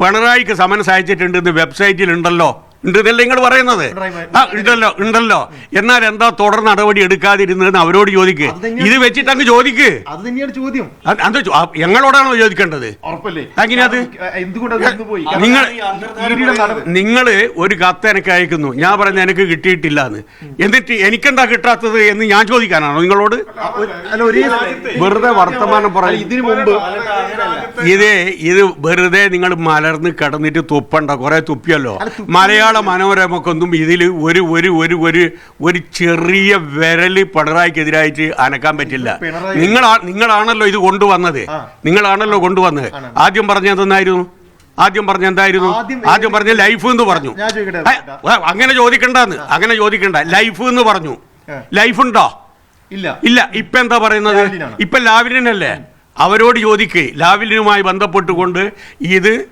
പിണറായിക്ക് സമൻസ് അയച്ചിട്ടുണ്ടെന്ന് വെബ്സൈറ്റിലുണ്ടല്ലോ. ഉണ്ടല്ലോ ഉണ്ട് നിങ്ങൾ പറയുന്നത് ആ ഉണ്ടല്ലോ ഉണ്ടല്ലോ എന്നാൽ എന്താ തുടർ നടപടി എടുക്കാതിരുന്നതെന്ന് അവരോട് ചോദിക്ക്. ഇത് വെച്ചിട്ട് അങ്ങ് ചോദിക്ക്. അത് തന്നെയാണ് ചോദ്യം. അത് ഞങ്ങളോടാണോ ചോദിക്കേണ്ടത്? ഉറപ്പല്ലേ? എങ്ങനെയാ അത്? എന്തുകൊണ്ട് അത് പോയി? നിങ്ങൾ ഒരു കത്ത് എനിക്ക് അയക്കുന്നു. ഞാൻ പറഞ്ഞ എനിക്ക് കിട്ടിയിട്ടില്ല എന്ന് എന്നിട്ട് എനിക്കെന്താ കിട്ടാത്തത് എന്ന് ഞാൻ ചോദിക്കാനാണോ നിങ്ങളോട്? അല്ല ഒരേ വെറുതെ വർത്തമാനം പറയുന്നത് പറയും ഇതിനു മുമ്പ് ഇത് ഇത് വെറുതെ നിങ്ങൾ മലർന്ന് കിടന്നിട്ട് തുപ്പണ്ട. കുറെ തുപ്പിയല്ലോ. തുപ്പി- മലയാള മനോരമക്കൊന്നും ഇതിൽ ഒരു ഒരു ഒരു ഒരു ഒരു ചെറിയ വിരൽ പിണറായിക്കെതിരായിട്ട് അനക്കാൻ പറ്റില്ല. നിങ്ങൾ നിങ്ങളാ നിങ്ങളാണല്ലോ ഇത് കൊണ്ടുവന്നത്. നിങ്ങളാണല്ലോ കൊണ്ടുവന്നത്. ആദ്യം പറഞ്ഞ എന്തെന്നായിരുന്നു ആദ്യം പറഞ്ഞ എന്തായിരുന്നു? ആദ്യം- പറഞ്ഞ ലൈഫ് എന്ന് പറഞ്ഞു. അങ്ങനെ ചോദിക്കണ്ടെന്ന്. അങ്ങനെ ചോദിക്കണ്ട. ലൈഫ് എന്ന് പറഞ്ഞു. ലൈഫ് ഉണ്ടോ? ഇല്ല. ഇല്ല. ഇപ്പൊ എന്താ പറയുന്നത്. ഇപ്പൊ ലാവിലിനല്ലേ? അവരോട് ചോദിക്കേ. ലാവിലിനുമായി ബന്ധപ്പെട്ടുകൊണ്ട് ഇത്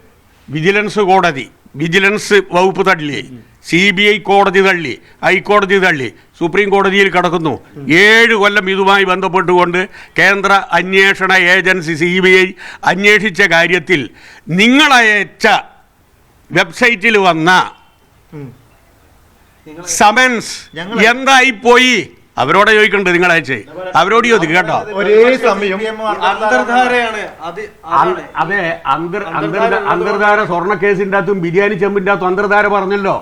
വിജിലൻസ് കോടതി വിജിലൻസ് വകുപ്പ് തള്ളി സി ബി ഐ കോടതി തള്ളി ഹൈക്കോടതി തള്ളി സുപ്രീം കോടതിയിൽ കിടക്കുന്നു. ഏഴ് കൊല്ലം ഇതുമായി ബന്ധപ്പെട്ടുകൊണ്ട് കേന്ദ്ര അന്വേഷണ ഏജൻസി സി ബി ഐ അന്വേഷിച്ച കാര്യത്തിൽ നിങ്ങളയച്ച വെബ്സൈറ്റിൽ വന്ന സമൻസ് എന്തായിപ്പോയി? എന്തായി പോയി അവരോടെ ചോദിക്കണ്ട് നിങ്ങൾ അയച്ചേ അവരോട് ചോദിക്കും കേട്ടോ. ഒരേ സമയം അന്തർധാരയാണ്. അത് അതെ അന്തർ അന്തർ അന്തർധാര സ്വർണ കേസിന്റെ അകത്തും ബിരിയാണി ചെമ്പിന്റെ അകത്തും അന്തർധാര പറഞ്ഞല്ലോ.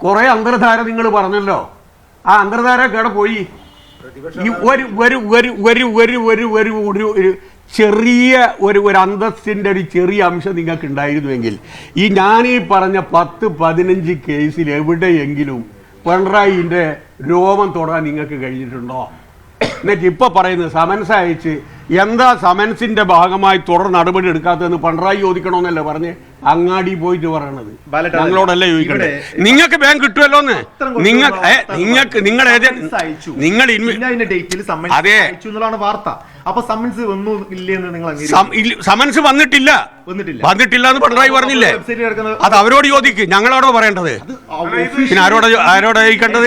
കുറെ അന്തർധാര നിങ്ങൾ പറഞ്ഞല്ലോ. ആ അന്തർധാര കേട പോയി? ഒരു ഒരു ഒരു ഒരു ഒരു ഒരു ഒരു ഒരു ഒരു ചെറിയ ഒരു ഒരു അന്തസ്സിന്റെ ഒരു ചെറിയ അംശം നിങ്ങൾക്ക് ഉണ്ടായിരുന്നുവെങ്കിൽ ഈ ഞാൻ ഈ പറഞ്ഞ പത്ത് പതിനഞ്ച് കേസിൽ എവിടെയെങ്കിലും പിണറായിന്റെ രോമം തൊടാൻ നിങ്ങൾക്ക് കഴിഞ്ഞിട്ടുണ്ടോ? എന്നിട്ട് ഇപ്പൊ പറയുന്നത് സമൻസ് അയച്ച് എന്താ സമൻസിന്റെ ഭാഗമായി തുടർ നടപടി എടുക്കാത്തതെന്ന് പിണറായി ചോദിക്കണമെന്നല്ലേ പറഞ്ഞ്? അങ്ങാടി പോയിട്ട് പറയണത്. ഞങ്ങളോടല്ലേ ചോദിക്കണ്ടേ? നിങ്ങൾക്ക് ബാങ്ക് കിട്ടുമല്ലോ എന്ന് നിങ്ങൾക്ക് നിങ്ങൾ നിങ്ങൾ അതെ. വാർത്ത. അപ്പൊ സമൻസ് വന്നു ഇല്ല എന്ന് നിങ്ങൾ സമൻസ് വന്നിട്ടില്ല. വന്നിട്ടില്ല. എന്ന് പിണറായി പറഞ്ഞില്ലേ? അത് അവരോട് ചോദിക്കും. ഞങ്ങളോടോ പറയേണ്ടത്? പിന്നെ ആരോട് ആരോട് ചോദിക്കേണ്ടത്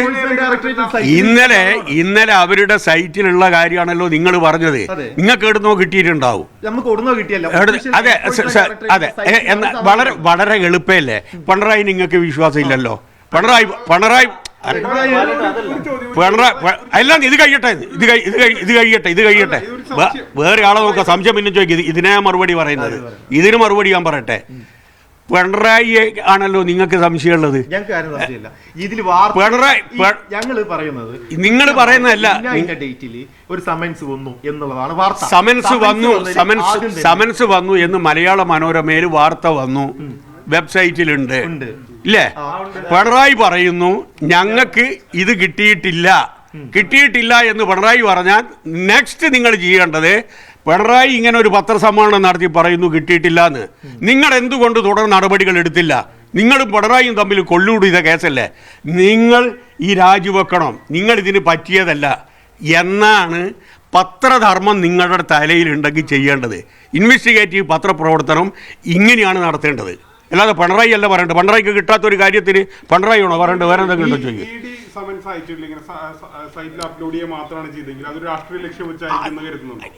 ഇന്നലെ ഇന്നലെ അവരുടെ സൈറ്റിലുള്ള കാര്യമാണല്ലോ നിങ്ങൾ പറഞ്ഞത്. നിങ്ങൾക്ക് എടുന്നോ കിട്ടിയിട്ടുണ്ടാവും. അതെ അതെ. വളരെ വളരെ എളുപ്പമല്ലേ? പിണറായി നിങ്ങൾക്ക് വിശ്വാസം ഇല്ലല്ലോ പിണറായി പിണറായി പിണറായി അല്ല ഇത് കഴിയട്ടെ ഇത് ഇത് ഇത് കഴിയട്ടെ ഇത് കഴിയട്ടെ. വേറെ ആളെ നോക്കാം സംശയം പിന്നെ ചോദിക്കും. ഇത് ഇതിനാ മറുപടി പറയുന്നത്. ഇതിന് മറുപടി ഞാൻ പറയട്ടെ. പിണറായി ആണല്ലോ നിങ്ങൾക്ക് സംശയമുള്ളത്. പിണറായി- ഞങ്ങൾ പറയുന്നത് നിങ്ങൾ പറയുന്നതല്ല. ഡേറ്റിൽ ഒരു സമൻസ് വന്നു എന്നുള്ളതാണ് വാർത്ത. സമൻസ് വന്നു സമൻസ് സമൻസ് വന്നു എന്ന് മലയാള മനോരമയിൽ വാർത്ത വന്നു. വെബ്സൈറ്റിലുണ്ട്. ഇല്ലേ? പിണറായി പറയുന്നു ഞങ്ങൾക്ക് ഇത് കിട്ടിയിട്ടില്ല. കിട്ടിയിട്ടില്ല എന്ന് പിണറായി പറഞ്ഞാൽ നെക്സ്റ്റ് നിങ്ങൾ ചെയ്യേണ്ടത് പിണറായി ഇങ്ങനെ ഒരു പത്രസമ്മേളനം നടത്തി പറയുന്നു കിട്ടിയിട്ടില്ല എന്ന് നിങ്ങൾ എന്തുകൊണ്ട് തുടർ നടപടികൾ എടുത്തില്ല? നിങ്ങളും പിണറായിയും തമ്മിൽ കൊള്ളൂടിയ കേസല്ലേ? നിങ്ങൾ ഈ രാജിവെക്കണം നിങ്ങൾ ഇതിന് പറ്റിയതല്ല. എന്നാണ് പത്രധർമ്മം നിങ്ങളുടെ തലയിലുണ്ടെങ്കിൽ ചെയ്യേണ്ടത്. ഇൻവെസ്റ്റിഗേറ്റീവ് പത്രപ്രവർത്തനം ഇങ്ങനെയാണ് നടത്തേണ്ടത്. അല്ലാതെ പിണറായി അല്ല പറയേണ്ടത്. പിണറായിക്ക് കിട്ടാത്ത ഒരു കാര്യത്തിന് പിണറായി ആണോ പറയേണ്ടത്? വേറെ എന്തെങ്കിലും ഉണ്ടോ ചോദിക്കും?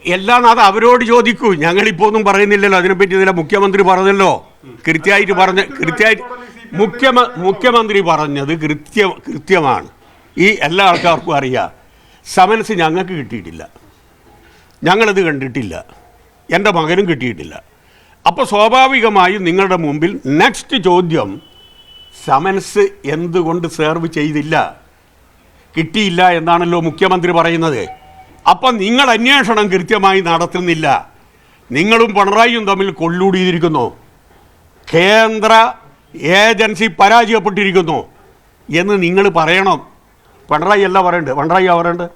എല്ലാം അത് അവരോട് ചോദിക്കൂ. ഞങ്ങളിപ്പോ ഒന്നും പറയുന്നില്ലല്ലോ. അതിനെപ്പറ്റി ഇതിലെ മുഖ്യമന്ത്രി പറഞ്ഞല്ലോ. കൃത്യമായിട്ട് പറഞ്ഞ കൃത്യമായിട്ട് മുഖ്യമ മുഖ്യമന്ത്രി പറഞ്ഞത് കൃത്യ കൃത്യമാണ്. ഈ എല്ലാ ആൾക്കാർക്കും അറിയാം. സമൻസ് ഞങ്ങൾക്ക് കിട്ടിയിട്ടില്ല. ഞങ്ങളത് കണ്ടിട്ടില്ല. എന്റെ മകനും കിട്ടിയിട്ടില്ല. അപ്പോൾ സ്വാഭാവികമായും നിങ്ങളുടെ മുമ്പിൽ നെക്സ്റ്റ് ചോദ്യം സമൻസ് എന്തുകൊണ്ട് സെർവ് ചെയ്തില്ല? കിട്ടിയില്ല എന്നാണല്ലോ മുഖ്യമന്ത്രി പറയുന്നത്. അപ്പം നിങ്ങൾ അന്വേഷണം കൃത്യമായി നടത്തുന്നില്ല. നിങ്ങളും പിണറായിയും തമ്മിൽ കൊള്ളൂടിയിരിക്കുന്നു. കേന്ദ്ര ഏജൻസി പരാജയപ്പെട്ടിരിക്കുന്നു എന്ന് നിങ്ങൾ പറയണം. പിണറായി അല്ല പറയണ്ട് പിണറായി പറയണ്ടത്?